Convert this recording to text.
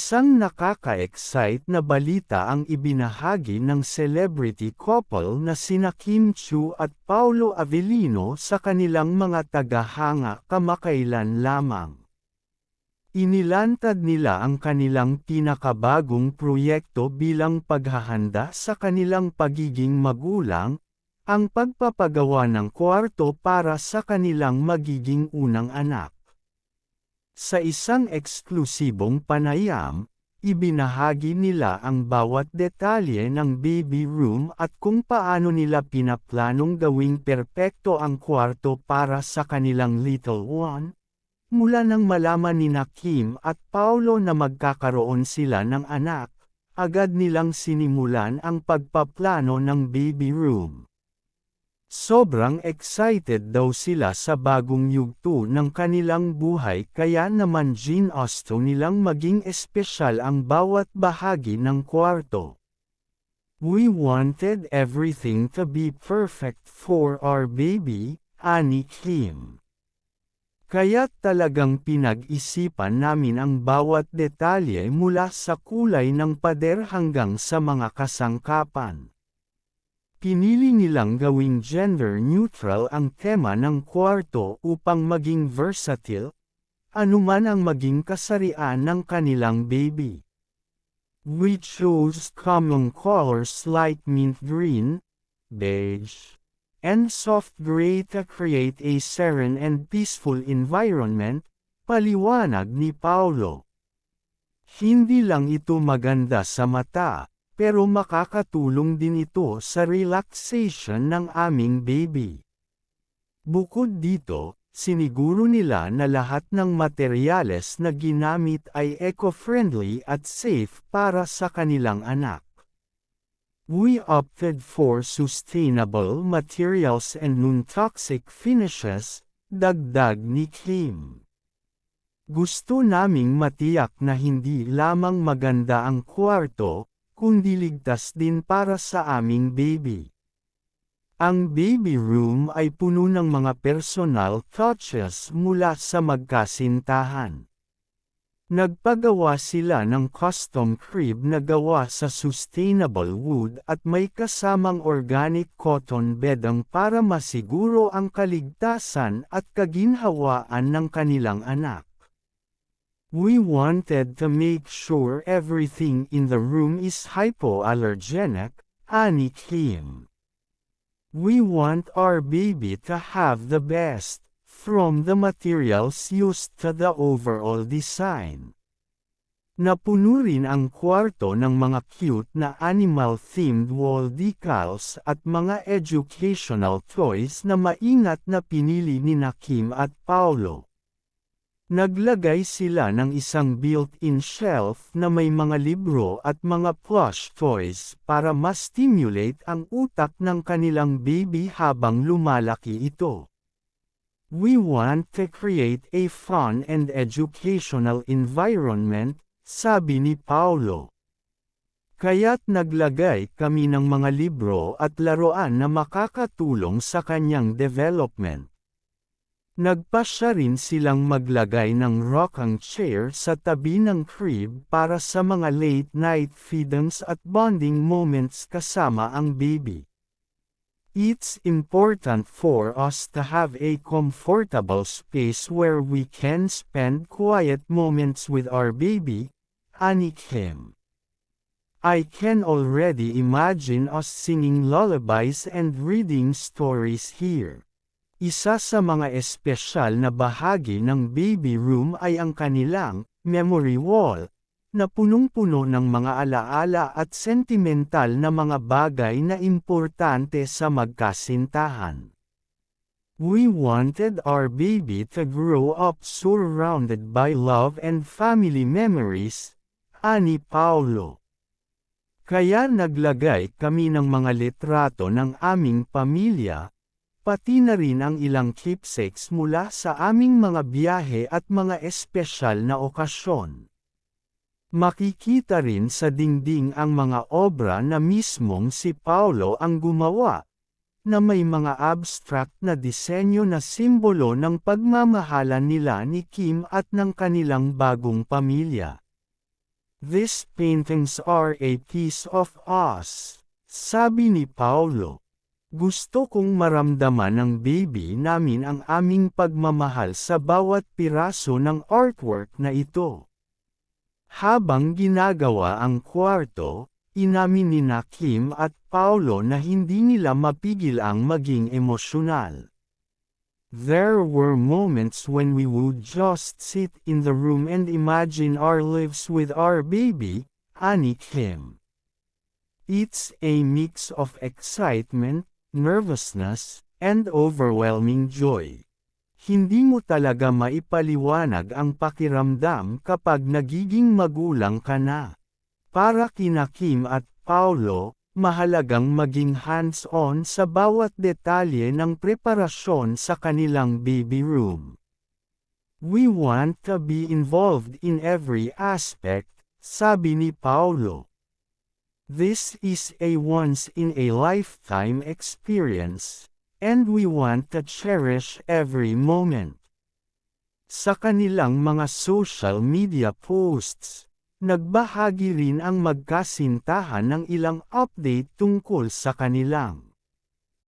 Isang nakaka-excite na balita ang ibinahagi ng celebrity couple na sina Kim Chu at Paolo Avellino sa kanilang mga tagahanga kamakailan lamang. Inilantad nila ang kanilang pinakabagong proyekto bilang paghahanda sa kanilang pagiging magulang, ang pagpapagawa ng kwarto para sa kanilang magiging unang anak. Sa isang eksklusibong panayam, ibinahagi nila ang bawat detalye ng baby room at kung paano nila pinaplanong gawing perpekto ang kwarto para sa kanilang little one, Mula nang malaman ni Kim at Paulo na magkakaroon sila ng anak, agad nilang sinimulan ang pagpaplano ng baby room. Sobrang excited daw sila sa bagong yugto ng kanilang buhay kaya naman Jean Austo nilang maging espesyal ang bawat bahagi ng kwarto. We wanted everything to be perfect for our baby, ani Kim. Kaya talagang pinag-isipan namin ang bawat detalye mula sa kulay ng pader hanggang sa mga kasangkapan. Pinili nilang gawing gender-neutral ang tema ng kwarto upang maging versatile, anuman ang maging kasarian ng kanilang baby. We chose common colors like mint green, beige, and soft gray to create a serene and peaceful environment, paliwanag ni Paulo. Hindi lang ito maganda sa mata, pero makakatulong din ito sa relaxation ng aming baby. Bukod dito, siniguro nila na lahat ng materyales na ginamit ay eco-friendly at safe para sa kanilang anak. We opted for sustainable materials and non-toxic finishes, dagdag ni Kim. Gusto naming matiyak na hindi lamang maganda ang kwarto, kundi ligtas din para sa aming baby. Ang baby room ay puno ng mga personal touches mula sa magkasintahan. Nagpagawa sila ng custom crib na gawa sa sustainable wood at may kasamang organic cotton bedding para masiguro ang kaligtasan at kaginhawaan ng kanilang anak. We wanted to make sure everything in the room is hypoallergenic, ani Kim. We want our baby to have the best. From the materials used to the overall design. Napuno rin ang kwarto ng mga cute na animal-themed wall decals at mga educational toys na maingat na pinili ni Nakim at Paulo. Naglagay sila ng isang built-in shelf na may mga libro at mga plush toys para ma-stimulate ang utak ng kanilang baby habang lumalaki ito. We want to create a fun and educational environment, sabi ni Paulo. Kaya't naglagay kami ng mga libro at laruan na makakatulong sa kanyang development. Nagpa siya rin silang maglagay ng rocking chair sa tabi ng crib para sa mga late night feedings at bonding moments kasama ang baby. It's important for us to have a comfortable space where we can spend quiet moments with our baby, ani Kim. I can already imagine us singing lullabies and reading stories here. Isa sa mga espesyal na bahagi ng baby room ay ang kanilang memory wall, na punong-puno ng mga alaala at sentimental na mga bagay na importante sa magkasintahan. We wanted our baby to grow up surrounded by love and family memories, ani Paulo. Kaya naglagay kami ng mga litrato ng aming pamilya, pati na rin ang ilang keepsakes mula sa aming mga biyahe at mga espesyal na okasyon. Makikita rin sa dingding ang mga obra na mismong si Paulo ang gumawa, na may mga abstract na disenyo na simbolo ng pagmamahalan nila ni Kim at ng kanilang bagong pamilya. These paintings are a piece of us. Sabi ni Paulo. Gusto kong maramdaman ng baby namin ang aming pagmamahal sa bawat piraso ng artwork na ito. Habang ginagawa ang kwarto, inamin ni na Kim at Paulo na hindi nila mapigil ang maging emosyonal. There were moments when we would just sit in the room and imagine our lives with our baby, ani Kim. It's a mix of excitement, nervousness, and overwhelming joy. Hindi mo talaga maipaliwanag ang pakiramdam kapag nagiging magulang ka na. Para kina Kim at Paulo, mahalagang maging hands-on sa bawat detalye ng preparasyon sa kanilang baby room. We want to be involved in every aspect, sabi ni Paulo. This is a once-in-a-lifetime experience, and we want to cherish every moment. Sa kanilang mga social media posts, nagbahagi rin ang magkasintahan ng ilang update tungkol sa kanilang